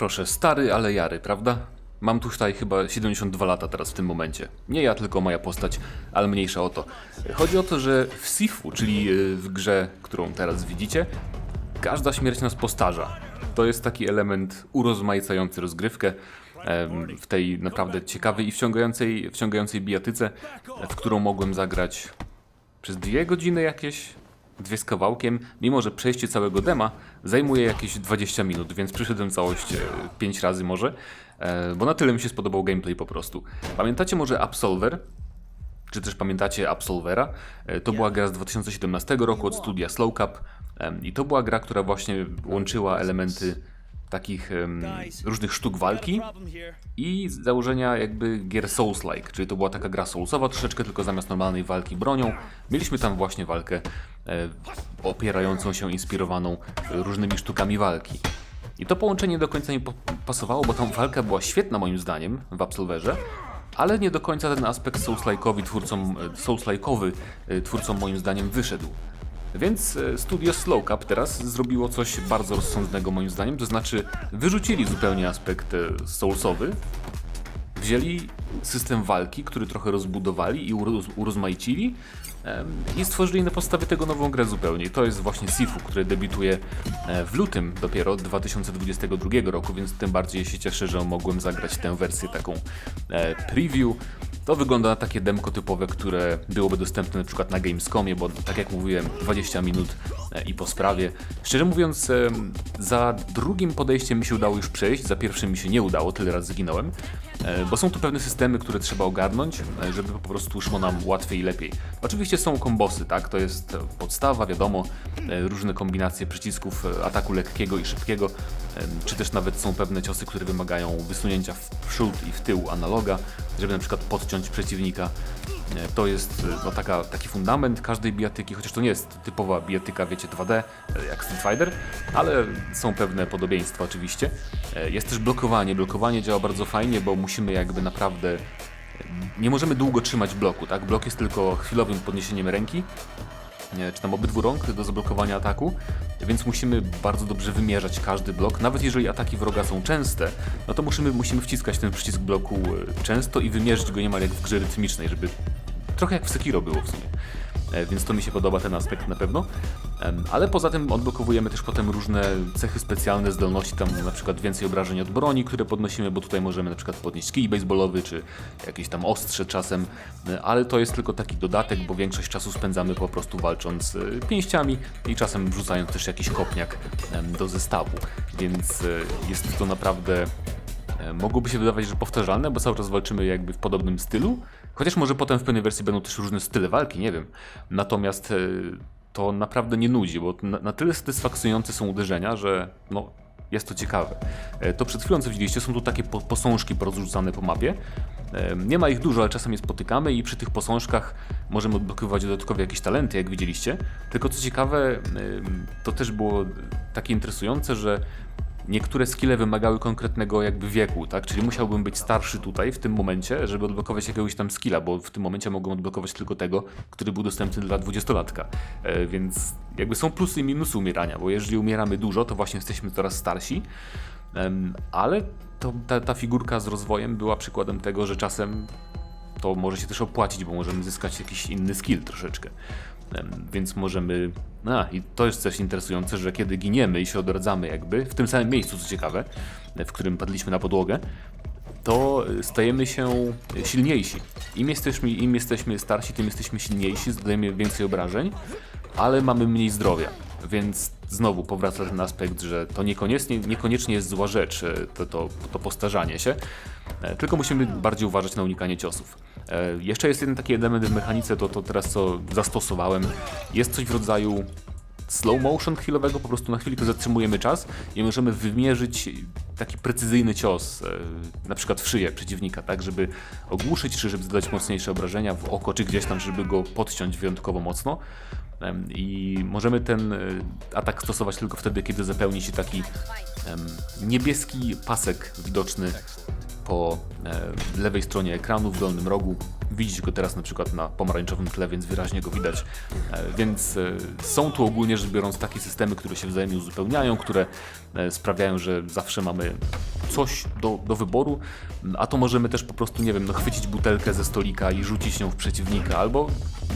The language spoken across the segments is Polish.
proszę, stary, ale jary, prawda? Mam tutaj chyba 72 lata teraz w tym momencie. Nie ja, tylko moja postać, ale mniejsza o to. Chodzi o to, że w Sifu, czyli y, w grze, którą teraz widzicie, każda śmierć nas postarza. To jest taki element urozmaicający rozgrywkę w tej naprawdę ciekawej i wciągającej, wciągającej bijatyce, w którą mogłem zagrać przez dwie godziny jakieś, dwie z kawałkiem, mimo że przejście całego dema zajmuje jakieś 20 minut, więc przyszedłem całość 5 razy może, e, bo na tyle mi się spodobał gameplay po prostu. Pamiętacie może Absolver? Czy też pamiętacie Absolvera? E, To była gra z 2017 roku od studia Slow Cup em, i to była gra, która właśnie łączyła elementy takich em, różnych sztuk walki i założenia jakby gier Souls-like, czyli to była taka gra Soulsowa troszeczkę, tylko zamiast normalnej walki bronią, mieliśmy tam właśnie walkę e, opierającą się, inspirowaną e, różnymi sztukami walki. I to połączenie do końca nie pasowało, bo ta walka była świetna moim zdaniem w Absolverze, ale nie do końca ten aspekt Souls-like'owy twórcom, e, Souls-like'owy e, twórcom moim zdaniem wyszedł. Więc e, studio Slow Cup teraz zrobiło coś bardzo rozsądnego moim zdaniem, to znaczy wyrzucili zupełnie aspekt e, soulsowy, wzięli system walki, który trochę rozbudowali i uroz, urozmaicili i stworzyli na podstawie tego nową grę zupełnie. To jest właśnie Sifu, który debiutuje e, w lutym dopiero 2022 roku, więc tym bardziej się cieszę, że mogłem zagrać tę wersję taką preview. To wygląda na takie demko typowe, które byłoby dostępne na przykład na Gamescomie, bo tak jak mówiłem, 20 minut e, i po sprawie. Szczerze mówiąc, za drugim podejściem mi się udało już przejść, za pierwszym mi się nie udało, tyle razy zginąłem, bo są tu pewne systemy, które trzeba ogarnąć, e, żeby po prostu szło nam łatwiej i lepiej. Oczywiście są kombosy, tak, to jest e, podstawa, wiadomo, e, różne kombinacje przycisków e, ataku lekkiego i szybkiego, czy też nawet są pewne ciosy, które wymagają wysunięcia w przód i w tył analoga, żeby na przykład podciąć przeciwnika. E, To jest e, no, taka, taki fundament każdej bijatyki, chociaż to nie jest typowa bijatyka, wiecie, 2D, e, jak Street Fighter, ale są pewne podobieństwa oczywiście. Jest też blokowanie. Blokowanie działa bardzo fajnie, bo musimy jakby naprawdę... Nie możemy długo trzymać bloku, tak? Blok jest tylko chwilowym podniesieniem ręki, czy tam obydwu rąk do zablokowania ataku, więc musimy bardzo dobrze wymierzać każdy blok. Nawet jeżeli ataki wroga są częste, no to musimy, musimy wciskać ten przycisk bloku często i wymierzyć go niemal jak w grze rytmicznej, żeby trochę jak w Sekiro było w sumie. E, Więc to mi się podoba ten aspekt na pewno. Ale poza tym odblokowujemy też potem różne cechy specjalne, zdolności, tam na przykład więcej obrażeń od broni, które podnosimy, bo tutaj możemy na przykład podnieść kij baseballowy, czy jakieś tam ostrze czasem, E, ale to jest tylko taki dodatek, bo większość czasu spędzamy po prostu walcząc e, pięściami i czasem wrzucając też jakiś kopniak do zestawu, więc jest to naprawdę Mogłoby się wydawać, że powtarzalne, bo cały czas walczymy jakby w podobnym stylu. Chociaż może potem w pewnej wersji będą też różne style walki, nie wiem. Natomiast e, to naprawdę nie nudzi, bo na, tyle satysfakcjonujące są uderzenia, że no, jest to ciekawe. E, To przed chwilą co widzieliście, są tu takie po, posążki porozrzucane po mapie. E, Nie ma ich dużo, ale czasem je spotykamy i przy tych posążkach możemy odblokowywać dodatkowe jakieś talenty, jak widzieliście. Tylko co ciekawe, e, to też było takie interesujące, że niektóre skille wymagały konkretnego jakby wieku, tak? Czyli musiałbym być starszy tutaj w tym momencie, żeby odblokować jakiegoś tam skilla, bo w tym momencie mogłem odblokować tylko tego, który był dostępny dla dwudziestolatka. E, więc jakby są plusy i minusy umierania, bo jeżeli umieramy dużo, to właśnie jesteśmy coraz starsi, Em, ale to, ta, ta figurka z rozwojem była przykładem tego, że czasem to może się też opłacić, bo możemy zyskać jakiś inny skill troszeczkę. Więc możemy. A, i to jest coś interesujące, że kiedy giniemy i się odradzamy, jakby w tym samym miejscu, co ciekawe, w którym padliśmy na podłogę, to stajemy się silniejsi. Im jesteśmy, Im jesteśmy starsi, tym jesteśmy silniejsi, zadajemy więcej obrażeń, ale mamy mniej zdrowia. Więc znowu powraca ten aspekt, że to niekoniecznie, niekoniecznie jest zła rzecz, e, to, to, to postarzanie się, e, tylko musimy bardziej uważać na unikanie ciosów. E, Jeszcze jest jeden taki element w mechanice, to, to teraz co zastosowałem. Jest coś w rodzaju slow motion chwilowego, po prostu na chwilkę zatrzymujemy czas i możemy wymierzyć taki precyzyjny cios, e, na przykład w szyję przeciwnika, tak, żeby ogłuszyć, czy żeby zadać mocniejsze obrażenia w oko, czy gdzieś tam, żeby go podciąć wyjątkowo mocno. I możemy ten e, atak stosować tylko wtedy, kiedy zapełni się taki niebieski pasek widoczny po e, lewej stronie ekranu w dolnym rogu. Widzicie go teraz na przykład na pomarańczowym tle, więc wyraźnie go widać. E, Więc e, są tu ogólnie rzecz biorąc takie systemy, które się wzajemnie uzupełniają, które sprawiają, że zawsze mamy coś do, do wyboru, a to możemy też po prostu, nie wiem, no chwycić butelkę ze stolika i rzucić nią w przeciwnika, albo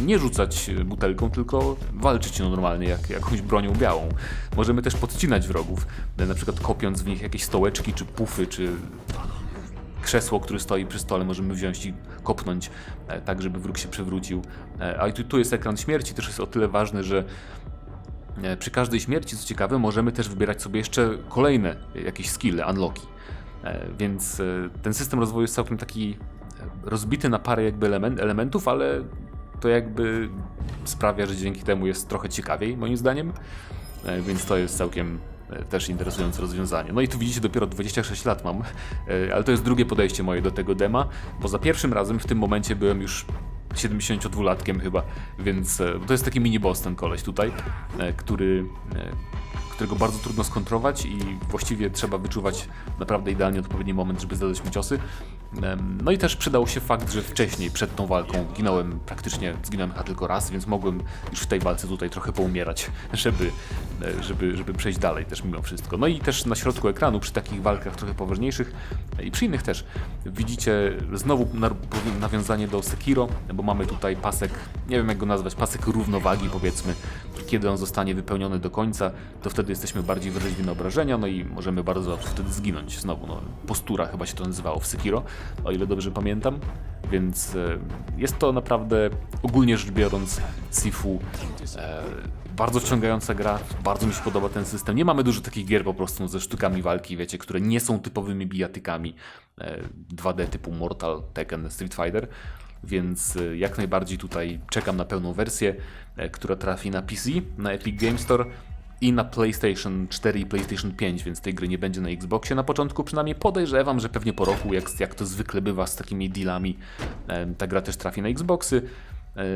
nie rzucać butelką, tylko walczyć nią normalnie, jak jakąś bronią białą. Możemy też podcinać wrogów, na przykład kopiąc w nich jakieś stołeczki, czy pufy, czy krzesło, które stoi przy stole, możemy wziąć i kopnąć, e, tak żeby wróg się przewrócił. E, A i tu, tu jest ekran śmierci, też jest o tyle ważny, że e, przy każdej śmierci, co ciekawe, możemy też wybierać sobie jeszcze kolejne jakieś skille, unlocki. Więc ten system rozwoju jest całkiem taki rozbity na parę jakby element, elementów, ale to jakby sprawia, że dzięki temu jest trochę ciekawiej, moim zdaniem. Więc to jest całkiem też interesujące rozwiązanie. No i tu widzicie, dopiero 26 lat mam, e, ale to jest drugie podejście moje do tego dema, bo za pierwszym razem w tym momencie byłem już 72-latkiem chyba, więc e, to jest taki mini boss ten koleś tutaj, e, który, e, którego bardzo trudno skontrować i właściwie trzeba wyczuwać naprawdę idealnie odpowiedni moment, żeby zadać mu ciosy. No i też przydał się fakt, że wcześniej, przed tą walką, ginąłem praktycznie, zginąłem chyba tylko raz, więc mogłem już w tej walce tutaj trochę poumierać, żeby, e, żeby, żeby przejść dalej też mimo wszystko. No i też na środku ekranu, przy takich walkach trochę poważniejszych e, i przy innych też, widzicie znowu na- nawiązanie do Sekiro, bo mamy tutaj pasek, nie wiem jak go nazwać, pasek równowagi powiedzmy. Kiedy on zostanie wypełniony do końca, to wtedy jesteśmy bardziej wrażliwi na obrażenia, no i możemy bardzo łatwo wtedy zginąć. Znowu, no, postura chyba się to nazywało w Sekiro, o ile dobrze pamiętam. Więc e, jest to naprawdę, ogólnie rzecz biorąc, Sifu e, bardzo wciągająca gra, bardzo mi się podoba ten system. Nie mamy dużo takich gier po prostu ze sztukami walki, wiecie, które nie są typowymi bijatykami e, 2D typu Mortal, Tekken, Street Fighter. Więc e, jak najbardziej tutaj czekam na pełną wersję, e, która trafi na PC, na Epic Game Store i na PlayStation 4 i PlayStation 5, więc tej gry nie będzie na Xboxie na początku. Przynajmniej podejrzewam, że pewnie po roku, jak, jak to zwykle bywa z takimi dealami, ta gra też trafi na Xboxy.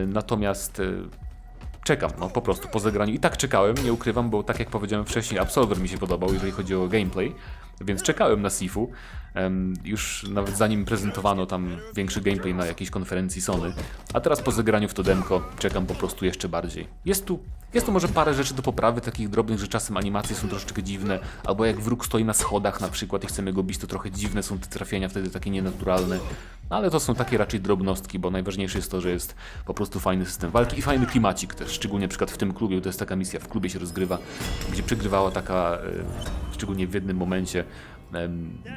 Natomiast e, czekam, no po prostu po zagraniu. I tak czekałem, nie ukrywam, bo tak jak powiedziałem wcześniej, Absolver mi się podobał, jeżeli chodzi o gameplay, więc czekałem na Sifu. Już nawet zanim prezentowano tam większy gameplay na jakiejś konferencji Sony. A teraz po zagraniu w to demko czekam po prostu jeszcze bardziej. Jest tu, jest tu może parę rzeczy do poprawy, takich drobnych, że czasem animacje są troszeczkę dziwne, albo jak wróg stoi na schodach na przykład i chcemy go bić, to trochę dziwne są te trafienia, wtedy takie nienaturalne. No, Ale to są takie raczej drobnostki, bo najważniejsze jest to, że jest po prostu fajny system walki i fajny klimacik też, szczególnie na przykład w tym klubie, to jest taka misja, w klubie się rozgrywa, gdzie przygrywała taka, e, szczególnie w jednym momencie,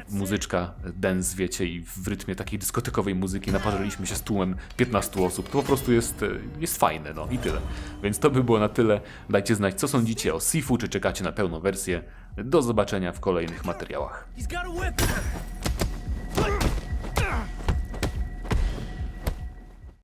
muzyczka dance, wiecie, i w rytmie takiej dyskotekowej muzyki naparzyliśmy się z tłumem 15 osób. To po prostu jest, e, jest fajne, no i tyle. Więc to by było na tyle. Dajcie znać, co sądzicie o Sifu, czy czekacie na pełną wersję. Do zobaczenia w kolejnych materiałach.